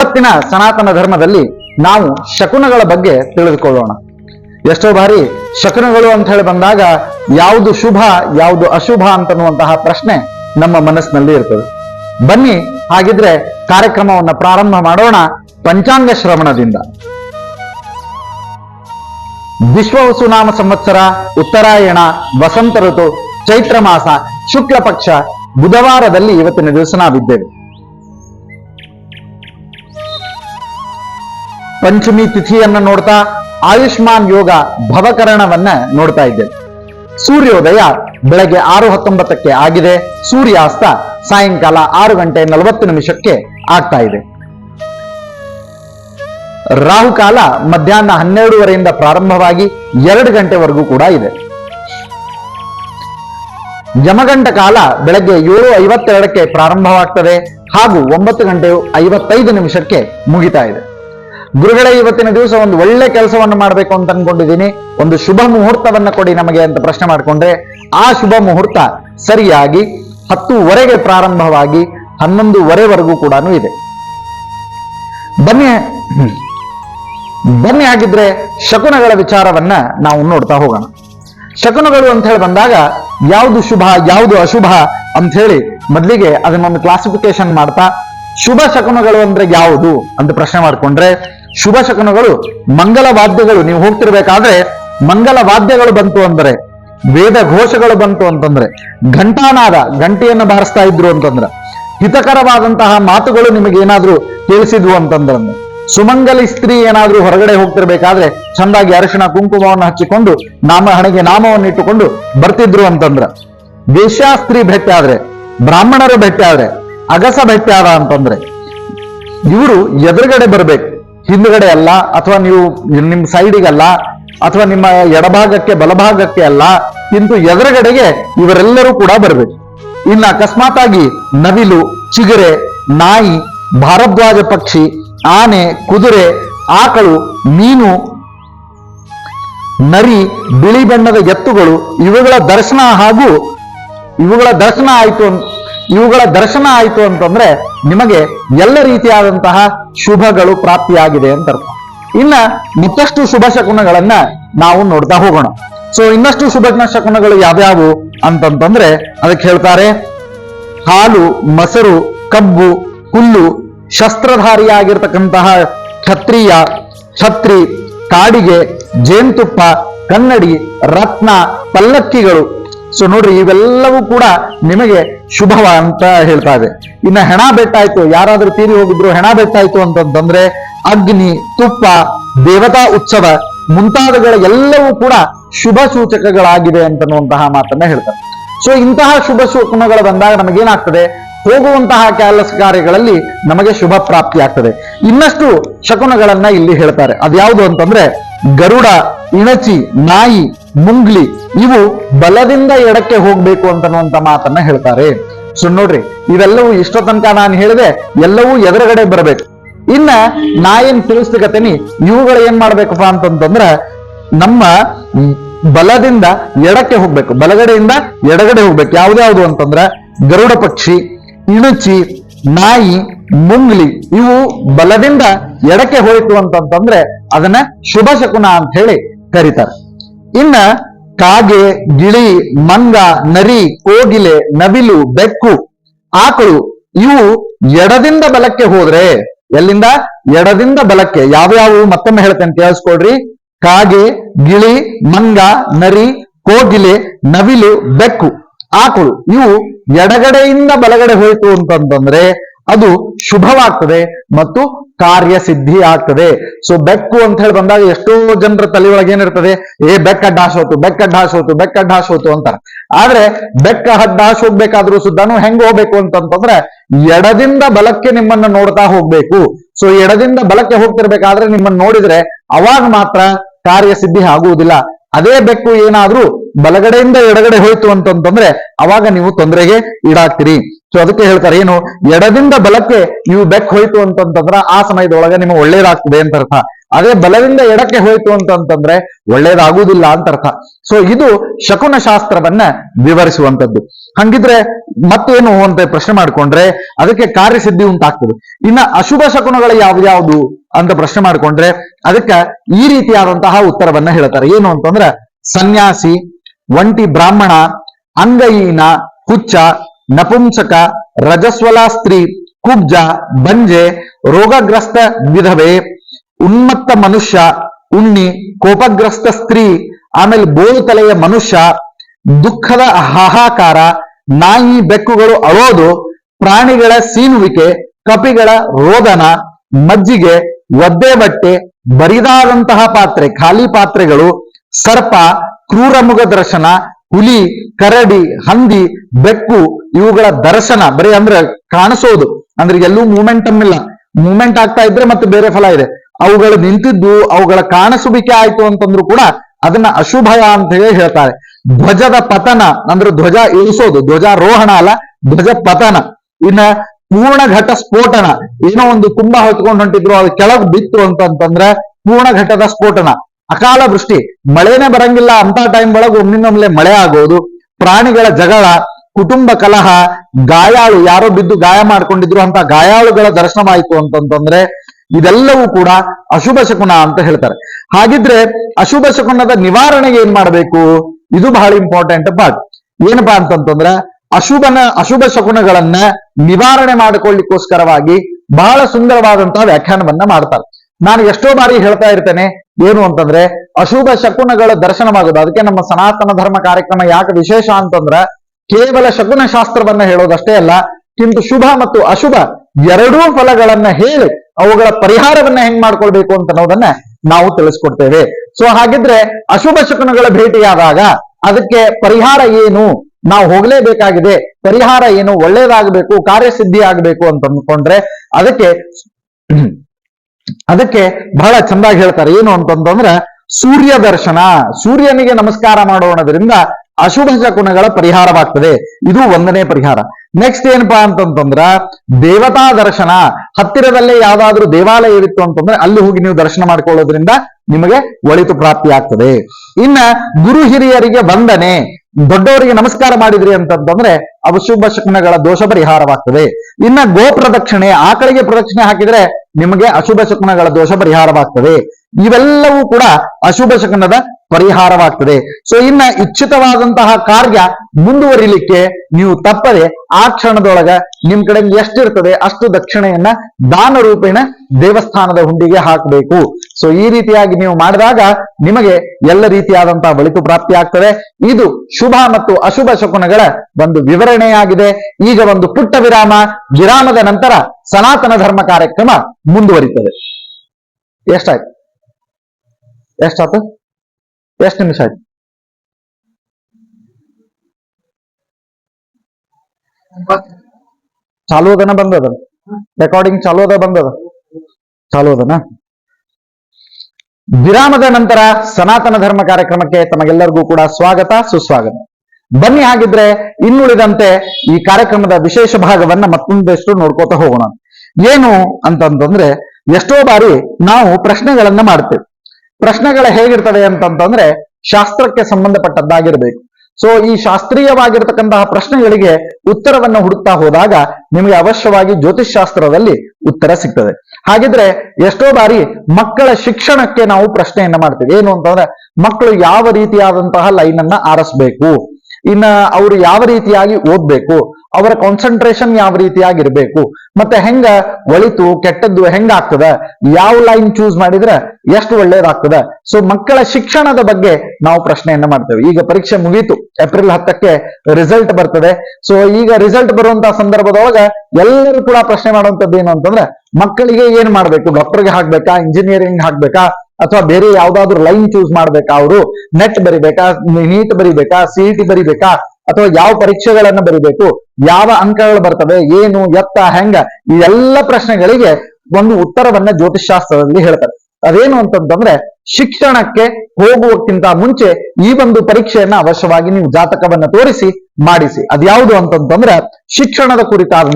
ಇವತ್ತಿನ ಸನಾತನ ಧರ್ಮದಲ್ಲಿ ನಾವು ಶಕುನಗಳ ಬಗ್ಗೆ ತಿಳಿದುಕೊಳ್ಳೋಣ. ಎಷ್ಟೋ ಬಾರಿ ಶಕುನಗಳು ಅಂತ ಹೇಳಿ ಬಂದಾಗ ಯಾವುದು ಶುಭ, ಯಾವುದು ಅಶುಭ ಅಂತನ್ನುವಂತಹ ಪ್ರಶ್ನೆ ನಮ್ಮ ಮನಸ್ಸಿನಲ್ಲಿ ಇರ್ತದೆ. ಬನ್ನಿ, ಹಾಗಿದ್ರೆ ಕಾರ್ಯಕ್ರಮವನ್ನು ಪ್ರಾರಂಭ ಮಾಡೋಣ ಪಂಚಾಂಗ ಶ್ರವಣದಿಂದ. ವಿಶ್ವವಸುನಾಮ ಸಂವತ್ಸರ, ಉತ್ತರಾಯಣ, ವಸಂತ ಋತು, ಚೈತ್ರ ಮಾಸ ಶುಕ್ಲ ಪಕ್ಷ ಬುಧವಾರದಲ್ಲಿ ಇವತ್ತಿನ ದಿವಸ ನಾವಿದ್ದೇವೆ. ಪಂಚಮಿ ತಿಥಿಯನ್ನ ನೋಡ್ತಾ ಆಯುಷ್ಮಾನ್ ಯೋಗ ಭವಕರಣವನ್ನ ನೋಡ್ತಾ ಇದ್ದೇವೆ ಸೂರ್ಯೋದಯ ಬೆಳಗ್ಗೆ ಆರು ಹತ್ತೊಂಬತ್ತಕ್ಕೆ ಆಗಿದೆ. ಸೂರ್ಯಾಸ್ತ ಸಾಯಂಕಾಲ ಆರು ಗಂಟೆ ನಲವತ್ತು ನಿಮಿಷಕ್ಕೆ ಆಗ್ತಾ ಇದೆ. ರಾಹುಕಾಲ ಮಧ್ಯಾಹ್ನ ಹನ್ನೆರಡೂವರೆಯಿಂದ ಪ್ರಾರಂಭವಾಗಿ ಎರಡು ಗಂಟೆವರೆಗೂ ಕೂಡ ಇದೆ. ಯಮಗಂಟ ಕಾಲ ಬೆಳಗ್ಗೆ ಏಳು ಐವತ್ತೆರಡಕ್ಕೆ ಪ್ರಾರಂಭವಾಗ್ತದೆ ಹಾಗೂ ಒಂಬತ್ತು ಗಂಟೆ ಐವತ್ತೈದು ನಿಮಿಷಕ್ಕೆ ಮುಗಿತಾ ಇದೆ. ಗುರುಗಳೇ, ಇವತ್ತಿನ ದಿವಸ ಒಂದು ಒಳ್ಳೆ ಕೆಲಸವನ್ನು ಮಾಡಬೇಕು ಅಂತ ಅನ್ಕೊಂಡಿದ್ದೀನಿ. ಒಂದು ಶುಭ ಮುಹೂರ್ತವನ್ನ ಕೊಡಿ ನಮಗೆ ಅಂತ ಪ್ರಶ್ನೆ ಮಾಡಿಕೊಂಡ್ರೆ, ಆ ಶುಭ ಮುಹೂರ್ತ ಸರಿಯಾಗಿ ಹತ್ತುವರೆಗೆ ಪ್ರಾರಂಭವಾಗಿ ಹನ್ನೊಂದುವರೆವರೆಗೂ ಕೂಡ ಇದೆ. ಬನ್ನಿ ಬನ್ನಿ ಆಗಿದ್ರೆ ಶಕುನಗಳ ವಿಚಾರವನ್ನ ನಾವು ನೋಡ್ತಾ ಹೋಗೋಣ. ಶಕುನಗಳು ಅಂತ ಹೇಳಿ ಬಂದಾಗ ಯಾವುದು ಶುಭ, ಯಾವುದು ಅಶುಭ ಅಂತ ಹೇಳಿ ಮೊದಲಿಗೆ ಅದನ್ನೊಂದು ಕ್ಲಾಸಿಫಿಕೇಶನ್ ಮಾಡ್ತಾ, ಶುಭ ಶಕುನಗಳು ಅಂದ್ರೆ ಯಾವುದು ಅಂತ ಪ್ರಶ್ನೆ ಮಾಡ್ಕೊಂಡ್ರೆ ಶುಭ ಶಕುನಗಳು, ಮಂಗಲ ವಾದ್ಯಗಳು. ನೀವು ಹೋಗ್ತಿರ್ಬೇಕಾದ್ರೆ ಮಂಗಲ ವಾದ್ಯಗಳು ಬಂತು ಅಂದರೆ, ವೇದ ಘೋಷಗಳು ಬಂತು ಅಂತಂದ್ರೆ, ಘಂಟಾನಾದ ಗಂಟೆಯನ್ನು ಬಾರಿಸ್ತಾ ಇದ್ರು ಅಂತಂದ್ರೆ, ಹಿತಕರವಾದಂತಹ ಮಾತುಗಳು ನಿಮಗೆ ಏನಾದ್ರೂ ತಿಳಿಸಿದ್ವು ಅಂತಂದ್ರೆ, ಸುಮಂಗಲಿ ಸ್ತ್ರೀ ಏನಾದ್ರೂ ಹೊರಗಡೆ ಹೋಗ್ತಿರ್ಬೇಕಾದ್ರೆ ಚಂದಾಗಿ ಅರಿಶಿಣ ಕುಂಕುಮವನ್ನು ಹಚ್ಚಿಕೊಂಡು ನಾಮ, ಹಣೆಗೆ ನಾಮವನ್ನು ಇಟ್ಟುಕೊಂಡು ಬರ್ತಿದ್ರು ಅಂತಂದ್ರ ವೇಶ್ಯಾ ಸ್ತ್ರೀ ಆದ್ರೆ, ಬ್ರಾಹ್ಮಣರು ಭೇಟಿ ಆದ್ರೆ, ಅಗಸ ಭೇಟಿ ಆದ ಅಂತಂದ್ರೆ, ಇವರು ಎದುರುಗಡೆ ಬರ್ಬೇಕು. ಹಿಂದ್ಗಡೆ ಅಲ್ಲ, ಅಥವಾ ನೀವು ನಿಮ್ಮ ಸೈಡಿಗಲ್ಲ, ಅಥವಾ ನಿಮ್ಮ ಎಡಭಾಗಕ್ಕೆ ಬಲಭಾಗಕ್ಕೆ ಅಲ್ಲ ಇಂತೂ ಎದುರುಗಡೆಗೆ ಇವರೆಲ್ಲರೂ ಕೂಡ ಬರಬೇಕು. ಇನ್ನು ಅಕಸ್ಮಾತ್ ಆಗಿ ನವಿಲು, ಚಿಗರೆ, ನಾಯಿ, ಭಾರದ್ವಾಜ ಪಕ್ಷಿ, ಆನೆ, ಕುದುರೆ, ಆಕಳು, ಮೀನು, ನರಿ, ಬಿಳಿ ಬಣ್ಣದ ಎತ್ತುಗಳು, ಇವುಗಳ ದರ್ಶನ ಹಾಗೂ ಇವುಗಳ ದರ್ಶನ ಆಯಿತು ಇವುಗಳ ದರ್ಶನ ಆಯಿತು ಅಂತಂದ್ರೆ ನಿಮಗೆ ಎಲ್ಲ ರೀತಿಯಾದಂತಹ ಶುಭಗಳು ಪ್ರಾಪ್ತಿಯಾಗಿದೆ ಅಂತ ಅರ್ಥ. ಇನ್ನ ಮತ್ತಷ್ಟು ಶುಭ ಶಕುನಗಳನ್ನ ನಾವು ನೋಡ್ತಾ ಹೋಗೋಣ. ಸೊ ಇನ್ನಷ್ಟು ಶುಭ ಶಕುನಗಳು ಯಾವ್ಯಾವು ಅಂತಂತಂದ್ರೆ ಅದಕ್ಕೆ ಹೇಳ್ತಾರೆ, ಹಾಲು, ಮೊಸರು, ಕಬ್ಬು, ಹುಲ್ಲು, ಶಸ್ತ್ರಧಾರಿಯಾಗಿರ್ತಕ್ಕಂತಹ ಕ್ಷತ್ರಿಯ ಛತ್ರಿ ಕಾಡಿಗೆ, ಜೇನ್ತುಪ್ಪ, ಕನ್ನಡಿ, ರತ್ನ, ಪಲ್ಲಕ್ಕಿಗಳು ಸೊ ನೋಡ್ರಿ, ಇವೆಲ್ಲವೂ ಕೂಡ ನಿಮಗೆ ಶುಭವ ಅಂತ ಹೇಳ್ತಾ ಇದೆ. ಇನ್ನ ಹೆಣ ಬೆಟ್ಟಾಯ್ತು, ಯಾರಾದ್ರೂ ತೀರಿ ಹೋಗಿದ್ರು, ಹೆಣ ಬೆಟ್ಟಾಯ್ತು ಅಂತಂದ್ರೆ ಅಗ್ನಿ, ತುಪ್ಪ, ದೇವತಾ ಉತ್ಸವ ಮುಂತಾದಗಳ ಎಲ್ಲವೂ ಕೂಡ ಶುಭ ಸೂಚಕಗಳಾಗಿವೆ ಅಂತನ್ನುವಂತಹ ಮಾತನ್ನ ಹೇಳ್ತಾರೆ. ಸೊ ಇಂತಹ ಶುಭ ಶಕುನಗಳು ಬಂದಾಗ ನಮಗೇನಾಗ್ತದೆ? ಹೋಗುವಂತಹ ಕೆಲಸ ಕಾರ್ಯಗಳಲ್ಲಿ ನಮಗೆ ಶುಭ ಪ್ರಾಪ್ತಿ ಆಗ್ತದೆ ಇನ್ನಷ್ಟು ಶಕುನಗಳನ್ನ ಇಲ್ಲಿ ಹೇಳ್ತಾರೆ. ಅದ್ಯಾವುದು ಅಂತಂದ್ರೆ ಗರುಡ ಇಣಚಿ, ನಾಯಿ, ಮುಂಗ್ಲಿ ಇವು ಬಲದಿಂದ ಎಡಕ್ಕೆ ಹೋಗ್ಬೇಕು ಅಂತನ್ನುವಂತ ಮಾತನ್ನ ಹೇಳ್ತಾರೆ. ಸೊ ನೋಡ್ರಿ, ಇವೆಲ್ಲವೂ ಇಷ್ಟೋ ತನಕ ನಾನು ಹೇಳಿದೆ, ಎಲ್ಲವೂ ಎದುರುಗಡೆ ಬರಬೇಕು. ಇನ್ನ ನಾ ಏನ್ ಇವುಗಳ ಇವುಗಳು ಏನ್ ಮಾಡ್ಬೇಕಪ್ಪ ಅಂತಂತಂದ್ರ ನಮ್ಮ ಬಲದಿಂದ ಎಡಕ್ಕೆ ಹೋಗ್ಬೇಕು, ಬಲಗಡೆಯಿಂದ ಎಡಗಡೆ ಹೋಗ್ಬೇಕು. ಯಾವ್ದ್ಯಾವ್ದು ಅಂತಂದ್ರ ಗರುಡ ಪಕ್ಷಿ, ಇಣುಚಿ, ನಾಯಿ, ಮುಂಗ್ಲಿ ಇವು ಬಲದಿಂದ ಎಡಕ್ಕೆ ಹೋಯಿತು ಅಂತಂತಂದ್ರೆ ಅದನ್ನ ಶುಭ ಶಕುನ ಅಂತ ಹೇಳಿ ಕರೀತಾರೆ. ಇನ್ನ ಕಾಗೆ, ಗಿಳಿ, ಮಂಗ, ನರಿ, ಕೋಗಿಲೆ, ನವಿಲು, ಬೆಕ್ಕು, ಆಕಳು, ಇವು ಎಡದಿಂದ ಬಲಕ್ಕೆ ಹೋದ್ರೆ, ಎಲ್ಲಿಂದ? ಎಡದಿಂದ ಬಲಕ್ಕೆ. ಯಾವ್ಯಾವು? ಮತ್ತೊಮ್ಮೆ ಹೇಳ್ತೇನೆ, ಕೇಳಿಸ್ಕೊಡ್ರಿ. ಕಾಗೆ, ಗಿಳಿ, ಮಂಗ, ನರಿ, ಕೋಗಿಲೆ, ನವಿಲು, ಬೆಕ್ಕು, ಆಕಳು, ಇವು ಎಡಗಡೆಯಿಂದ ಬಲಗಡೆ ಹೋಯ್ತು ಅಂತಂತಂದ್ರೆ ಅದು ಶುಭವಾಗ್ತದೆ ಮತ್ತು ಕಾರ್ಯ ಸಿದ್ಧಿ ಆಗ್ತದೆ ಸೊ ಬೆಕ್ಕು ಅಂತ ಹೇಳಿ ಬಂದಾಗ ಎಷ್ಟೋ ಜನರ ತಲೆಯೊಳಗೆ ಏನಿರ್ತದೆ, ಏ, ಬೆಕ್ಕ ಡಾಶೋತು ಬೆಕ್ಕ ಹೋತು, ಬೆಕ್ಕ ಡಾಶೋತು ಹೋತು ಅಂತಾರೆ. ಆದ್ರೆ ಬೆಕ್ಕ ಡಾಶ್ ಹೋಗ್ಬೇಕಾದ್ರೂ ಸುದ್ದಾನು ಹೆಂಗ್ ಹೋಗ್ಬೇಕು ಅಂತಂತಂದ್ರೆ, ಎಡದಿಂದ ಬಲಕ್ಕೆ ನಿಮ್ಮನ್ನ ನೋಡ್ತಾ ಹೋಗ್ಬೇಕು. ಸೊ ಎಡದಿಂದ ಬಲಕ್ಕೆ ಹೋಗ್ತಿರ್ಬೇಕಾದ್ರೆ ನಿಮ್ಮನ್ನ ನೋಡಿದ್ರೆ ಅವಾಗ ಮಾತ್ರ ಕಾರ್ಯ ಸಿದ್ಧಿ ಆಗುವುದಿಲ್ಲ. ಅದೇ ಬೆಕ್ಕು ಏನಾದ್ರೂ ಬಲಗಡೆಯಿಂದ ಎಡಗಡೆ ಹೋಯ್ತು ಅಂತಂತಂದ್ರೆ ಅವಾಗ ನೀವು ತೊಂದರೆಗೆ ಈಡಾಗ್ತೀರಿ. ಸೊ ಅದಕ್ಕೆ ಹೇಳ್ತಾರೆ, ಏನು, ಎಡದಿಂದ ಬಲಕ್ಕೆ ನೀವು ಬೆಕ್ ಹೋಯ್ತು ಅಂತಂತಂದ್ರ ಆ ಸಮಯದೊಳಗೆ ನಿಮಗೆ ಒಳ್ಳೇದಾಗ್ತದೆ ಅಂತ ಅರ್ಥ. ಅದೇ ಬಲದಿಂದ ಎಡಕ್ಕೆ ಹೋಯ್ತು ಅಂತಂತಂದ್ರೆ ಒಳ್ಳೇದಾಗುವುದಿಲ್ಲ ಅಂತ ಅರ್ಥ. ಸೊ ಇದು ಶಕುನ ಶಾಸ್ತ್ರವನ್ನ ವಿವರಿಸುವಂತದ್ದು ಹಂಗಿದ್ರೆ ಮತ್ತೇನು ಅಂತ ಪ್ರಶ್ನೆ ಮಾಡ್ಕೊಂಡ್ರೆ, ಅದಕ್ಕೆ ಕಾರ್ಯಸಿದ್ಧಿ ಉಂಟಾಗ್ತದೆ. ಇನ್ನ ಅಶುಭ ಶಕುನಗಳು ಯಾವ್ದು ಅಂತ ಪ್ರಶ್ನೆ ಮಾಡ್ಕೊಂಡ್ರೆ, ಅದಕ್ಕೆ ಈ ರೀತಿಯಾದಂತಹ ಉತ್ತರವನ್ನ ಹೇಳ್ತಾರೆ. ಏನು ಅಂತಂದ್ರೆ, ಸನ್ಯಾಸಿ, ಒಂಟಿ ಬ್ರಾಹ್ಮಣ ಅಂಗಯೀನ ಹುಚ್ಚ ನಪುಂಸಕ ರಜಸ್ವಲ ಸ್ತ್ರೀ ಕುಬ್ಜ ಬಂಜೆ ರೋಗಗ್ರಸ್ತ ವಿಧವೆ ಉನ್ಮತ್ತ ಮನುಷ್ಯ ಉಣ್ಣಿ ಕೋಪಗ್ರಸ್ತ ಸ್ತ್ರೀ ಆಮೇಲೆ ಬೋಳು ತಲೆಯ ಮನುಷ್ಯ ದುಃಖದ ಹಾಹಾಕಾರ ನಾಯಿ ಬೆಕ್ಕುಗಳು ಅಳೋದು ಪ್ರಾಣಿಗಳ ಸೀನುವಿಕೆ ಕಪಿಗಳ ರೋದನ ಮಜ್ಜಿಗೆ ಒದ್ದೆ ಬಟ್ಟೆ ಬರಿದಾದಂತಹ ಪಾತ್ರೆ ಖಾಲಿ ಪಾತ್ರೆಗಳು ಸರ್ಪ ಕ್ರೂರ ಮುಗ ದರ್ಶನ ಹುಲಿ ಕರಡಿ ಹಂದಿ ಬೆಕ್ಕು ಇವುಗಳ ದರ್ಶನ, ಬರೀ ಅಂದ್ರೆ ಕಾಣಿಸೋದು. ಅಂದ್ರೆ ಎಲ್ಲೂ ಮೂಮೆಂಟ್ ಇಲ್ಲ. ಮೂಮೆಂಟ್ ಆಗ್ತಾ ಇದ್ರೆ ಮತ್ತೆ ಬೇರೆ ಫಲ ಇದೆ. ಅವುಗಳು ನಿಂತಿದ್ದು, ಅವುಗಳ ಕಾಣಿಸುವಿಕೆ ಆಯ್ತು ಅಂತಂದ್ರು ಕೂಡ ಅದನ್ನ ಅಶುಭಯ ಅಂತ ಹೇಳಿ ಹೇಳ್ತಾರೆ. ಧ್ವಜದ ಪತನ, ಅಂದ್ರೆ ಧ್ವಜ ಇಳಿಸೋದು. ಧ್ವಜಾರೋಹಣ ಅಲ್ಲ, ಧ್ವಜ ಪತನ. ಇನ್ನ ಪೂರ್ಣ ಘಟ ಸ್ಫೋಟನ. ಏನೋ ಒಂದು ತುಂಬಾ ಹೊತ್ಕೊಂಡು ಹೊಂಟಿದ್ರು, ಅದು ಕೆಳಗ್ ಬಿತ್ತು ಅಂತಂತಂದ್ರೆ ಪೂರ್ಣ ಘಟದ ಸ್ಫೋಟನ. ಅಕಾಲ ವೃಷ್ಟಿ. ಮಳೆನೇ ಬರಂಗಿಲ್ಲ. ಅಂತ ಟೈಮ್ ಒಳಗೆ ಒಮ್ಮಿಂದೊಮ್ಲೆ ಮಳೆ ಆಗೋದು. ಪ್ರಾಣಿಗಳ ಜಗಳ ಕುಟುಂಬ ಕಲಹ, ಗಾಯಾಳು, ಯಾರೋ ಬಿದ್ದು ಗಾಯ ಮಾಡ್ಕೊಂಡಿದ್ರು ಅಂತ ಗಾಯಾಳುಗಳ ದರ್ಶನವಾಯಿತು ಅಂತಂತಂದ್ರೆ ಇದೆಲ್ಲವೂ ಕೂಡ ಅಶುಭ ಶಕುನ ಅಂತ ಹೇಳ್ತಾರೆ. ಹಾಗಿದ್ರೆ ಅಶುಭ ಶಕುನದ ನಿವಾರಣೆಗೆ ಏನ್ ಮಾಡ್ಬೇಕು? ಇದು ಬಹಳ ಇಂಪಾರ್ಟೆಂಟ್ ಪಾರ್ಟ್ ಏನಪ್ಪಾ ಅಂತಂತಂದ್ರೆ ಅಶುಭನ, ಅಶುಭ ಶಕುನಗಳನ್ನ ನಿವಾರಣೆ ಮಾಡಿಕೊಳ್ಳಿಕ್ಕೋಸ್ಕರವಾಗಿ ಬಹಳ ಸುಂದರವಾದಂತಹ ವ್ಯಾಖ್ಯಾನವನ್ನ ಮಾಡ್ತಾರೆ. ನಾನು ಎಷ್ಟೋ ಬಾರಿ ಹೇಳ್ತಾ ಇರ್ತೇನೆ, ಏನು ಅಂತಂದ್ರೆ ಅಶುಭ ಶಕುನಗಳ ದರ್ಶನವಾಗೋದು, ಅದಕ್ಕೆ ನಮ್ಮ ಸನಾತನ ಧರ್ಮ ಕಾರ್ಯಕ್ರಮ ಯಾಕೆ ವಿಶೇಷ ಅಂತಂದ್ರ ಕೇವಲ ಶಕುನ ಶಾಸ್ತ್ರವನ್ನ ಹೇಳೋದಷ್ಟೇ ಅಲ್ಲ, ಕಿಂತು ಶುಭ ಮತ್ತು ಅಶುಭ ಎರಡೂ ಫಲಗಳನ್ನ ಹೇಳಿ ಅವುಗಳ ಪರಿಹಾರವನ್ನ ಹೆಂಗ್ ಮಾಡ್ಕೊಳ್ಬೇಕು ಅಂತ ಅನ್ನೋದನ್ನ ನಾವು ತಿಳಿಸ್ಕೊಡ್ತೇವೆ. ಸೊ ಹಾಗಿದ್ರೆ ಅಶುಭ ಶಕುನಗಳ ಭೇಟಿಯಾದಾಗ ಅದಕ್ಕೆ ಪರಿಹಾರ ಏನು? ನಾವು ಹೋಗ್ಲೇಬೇಕಾಗಿದೆ. ಪರಿಹಾರ ಏನು? ಒಳ್ಳೇದಾಗಬೇಕು, ಕಾರ್ಯಸಿದ್ಧಿ ಆಗಬೇಕು ಅಂತ ಅಂದ್ಕೊಂಡ್ರೆ ಅದಕ್ಕೆ ಅದಕ್ಕೆ ಬಹಳ ಚಂದಾಗಿ ಹೇಳ್ತಾರೆ. ಏನು ಅಂತಂತಂದ್ರೆ ಸೂರ್ಯ ದರ್ಶನ ಸೂರ್ಯನಿಗೆ ನಮಸ್ಕಾರ ಮಾಡೋಣದ್ರಿಂದ ಅಶುಭ ಶಕುನಗಳ ಪರಿಹಾರವಾಗ್ತದೆ. ಇದು ಒಂದನೇ ಪರಿಹಾರ. ನೆಕ್ಸ್ಟ್ ಏನಪ್ಪಾ ಅಂತಂತಂದ್ರ, ದೇವತಾ ದರ್ಶನ. ಹತ್ತಿರದಲ್ಲೇ ಯಾವ್ದಾದ್ರೂ ದೇವಾಲಯವಿತ್ತು ಅಂತಂದ್ರೆ ಅಲ್ಲಿ ಹೋಗಿ ನೀವು ದರ್ಶನ ಮಾಡ್ಕೊಳ್ಳೋದ್ರಿಂದ ನಿಮಗೆ ಒಳಿತು ಪ್ರಾಪ್ತಿ ಆಗ್ತದೆ. ಇನ್ನ ಗುರು ಹಿರಿಯರಿಗೆ ವಂದನೆ. ದೊಡ್ಡವರಿಗೆ ನಮಸ್ಕಾರ ಮಾಡಿದ್ರಿ ಅಂತಂತಂದ್ರೆ ಅಶುಭ ಶಕುನಗಳ ದೋಷ ಪರಿಹಾರವಾಗ್ತದೆ. ಇನ್ನ ಗೋ ಪ್ರದಕ್ಷಿಣೆ ಆಕಳಿಗೆ ಪ್ರದಕ್ಷಿಣೆ ಹಾಕಿದ್ರೆ ನಿಮಗೆ ಅಶುಭ ಶಕುನಗಳ ದೋಷ ಪರಿಹಾರವಾಗ್ತದೆ. ಇವೆಲ್ಲವೂ ಕೂಡ ಅಶುಭ ಶಕುನದ ಪರಿಹಾರವಾಗ್ತದೆ. ಸೊ ಇನ್ನ ಇಚ್ಛಿತವಾದಂತಹ ಕಾರ್ಯ ಮುಂದುವರಿಲಿಕ್ಕೆ ನೀವು ತಪ್ಪದೆ ಆ ಕ್ಷಣದೊಳಗ ನಿಮ್ ಕಡೆ ಎಷ್ಟಿರ್ತದೆ ಅಷ್ಟು ದಕ್ಷಿಣೆಯನ್ನ ದಾನ ರೂಪೇಣ ದೇವಸ್ಥಾನದ ಹುಂಡಿಗೆ ಹಾಕಬೇಕು. ಸೊ ಈ ರೀತಿಯಾಗಿ ನೀವು ಮಾಡಿದಾಗ ನಿಮಗೆ ಎಲ್ಲ ರೀತಿಯಾದಂತಹ ಬಳಿಕು ಪ್ರಾಪ್ತಿ ಆಗ್ತದೆ. ಇದು ಶುಭ ಮತ್ತು ಅಶುಭ ಶಕುನಗಳ ಒಂದು ವಿವರಣೆಯಾಗಿದೆ. ಈಗ ಒಂದು ಪುಟ್ಟ ವಿರಾಮ. ವಿರಾಮದ ನಂತರ ಸನಾತನ ಧರ್ಮ ಕಾರ್ಯಕ್ರಮ ಮುಂದುವರಿತದೆ. ಎಷ್ಟಾಯ್ತು? ಎಷ್ಟಾಯ್ತು ಎಷ್ಟು ನಿಮಿಷ ಆಯ್ತು? ಚಾಲು ಅದನ ಬಂದದ? ರೆಕಾರ್ಡಿಂಗ್ ಚಾಲು ಅದ ಬಂದದ? ಚಾಲು ಅದನ ವಿರಾಮದ ನಂತರ ಸನಾತನ ಧರ್ಮ ಕಾರ್ಯಕ್ರಮಕ್ಕೆ ತಮಗೆಲ್ಲರಿಗೂ ಕೂಡ ಸ್ವಾಗತ, ಸುಸ್ವಾಗತ. ಬನ್ನಿ ಹಾಗಿದ್ರೆ ಇನ್ನುಳಿದಂತೆ ಈ ಕಾರ್ಯಕ್ರಮದ ವಿಶೇಷ ಭಾಗವನ್ನ ಮತ್ತೊಂದಷ್ಟು ನೋಡ್ಕೋತಾ ಹೋಗೋಣ. ಏನು ಅಂತಂತಂದ್ರೆ ಎಷ್ಟೋ ಬಾರಿ ನಾವು ಪ್ರಶ್ನೆಗಳನ್ನ ಮಾಡ್ತೇವೆ. ಪ್ರಶ್ನೆಗಳು ಹೇಗಿರ್ತವೆ ಅಂತಂತಂದ್ರೆ ಶಾಸ್ತ್ರಕ್ಕೆ ಸಂಬಂಧಪಟ್ಟದ್ದಾಗಿರ್ಬೇಕು. ಸೊ ಈ ಶಾಸ್ತ್ರೀಯವಾಗಿರ್ತಕ್ಕಂತಹ ಪ್ರಶ್ನೆಗಳಿಗೆ ಉತ್ತರವನ್ನ ಹುಡುಕ್ತಾ ಹೋದಾಗ ನಿಮಗೆ ಅವಶ್ಯವಾಗಿ ಜ್ಯೋತಿಷ್ ಶಾಸ್ತ್ರದಲ್ಲಿ ಉತ್ತರ ಸಿಗ್ತದೆ. ಹಾಗಿದ್ರೆ ಎಷ್ಟೋ ಬಾರಿ ಮಕ್ಕಳ ಶಿಕ್ಷಣಕ್ಕೆ ನಾವು ಪ್ರಶ್ನೆಯನ್ನ ಮಾಡ್ತೀವಿ. ಏನು ಅಂತಂದ್ರೆ ಮಕ್ಕಳು ಯಾವ ರೀತಿಯಾದಂತಹ ಲೈನ್ ಅನ್ನ ಆರಿಸ್ಬೇಕು? ಇನ್ನ ಅವರು ಯಾವ ರೀತಿಯಾಗಿ ಓದ್ಬೇಕು? ಅವರ ಕಾನ್ಸಂಟ್ರೇಷನ್ ಯಾವ ರೀತಿಯಾಗಿರ್ಬೇಕು? ಮತ್ತೆ ಹೆಂಗ ಒಳಿತು, ಕೆಟ್ಟದ್ದು ಹೆಂಗ ಆಗ್ತದ ಯಾವ ಲೈನ್ ಚೂಸ್ ಮಾಡಿದ್ರೆ ಎಷ್ಟು ಒಳ್ಳೇದಾಗ್ತದ? ಸೊ ಮಕ್ಕಳ ಶಿಕ್ಷಣದ ಬಗ್ಗೆ ನಾವು ಪ್ರಶ್ನೆಯನ್ನ ಮಾಡ್ತೇವೆ. ಈಗ ಪರೀಕ್ಷೆ ಮುಗೀತು. ಏಪ್ರಿಲ್ ಹತ್ತಕ್ಕೆ ರಿಸಲ್ಟ್ ಬರ್ತದೆ. ಸೊ ಈಗ ರಿಸಲ್ಟ್ ಬರುವಂತಹ ಸಂದರ್ಭದೊಳಗ ಎಲ್ಲರೂ ಕೂಡ ಪ್ರಶ್ನೆ ಮಾಡುವಂತದ್ದು ಏನು ಅಂತಂದ್ರೆ, ಮಕ್ಕಳಿಗೆ ಏನ್ ಮಾಡ್ಬೇಕು? ಡಾಕ್ಟರ್ಗೆ ಹಾಕ್ಬೇಕಾ? ಇಂಜಿನಿಯರಿಂಗ್ ಹಾಕ್ಬೇಕಾ? ಅಥವಾ ಬೇರೆ ಯಾವ್ದಾದ್ರು ಲೈನ್ ಚೂಸ್ ಮಾಡ್ಬೇಕಾ ಅವರು? ನೆಟ್ ಬರಿಬೇಕಾ? ನೀಟ್ ಬರಿಬೇಕಾ? ಸಿಇಟಿ ಬರಿಬೇಕಾ? ಅಥವಾ ಯಾವ ಪರೀಕ್ಷೆಗಳನ್ನ ಬರಿಬೇಕು, ಯಾವ ಅಂಕಗಳು ಬರ್ತವೆ, ಏನು, ಎತ್ತ, ಹೆಂಗ, ಈ ಎಲ್ಲ ಪ್ರಶ್ನೆಗಳಿಗೆ ಒಂದು ಉತ್ತರವನ್ನ ಜ್ಯೋತಿಷ್ ಶಾಸ್ತ್ರದಲ್ಲಿ ಹೇಳ್ತಾರೆ. ಅದೇನು ಅಂತಂತಂದ್ರೆ, ಶಿಕ್ಷಣಕ್ಕೆ ಹೋಗುವಕ್ಕಿಂತ ಮುಂಚೆ ಈ ಒಂದು ಪರೀಕ್ಷೆಯನ್ನ ಅವಶ್ಯವಾಗಿ ನೀವು ಜಾತಕವನ್ನ ತೋರಿಸಿ, ಮಾಡಿಸಿ. ಅದ್ಯಾವುದು ಅಂತಂತಂದ್ರೆ, ಶಿಕ್ಷಣದ ಕುರಿತಾದ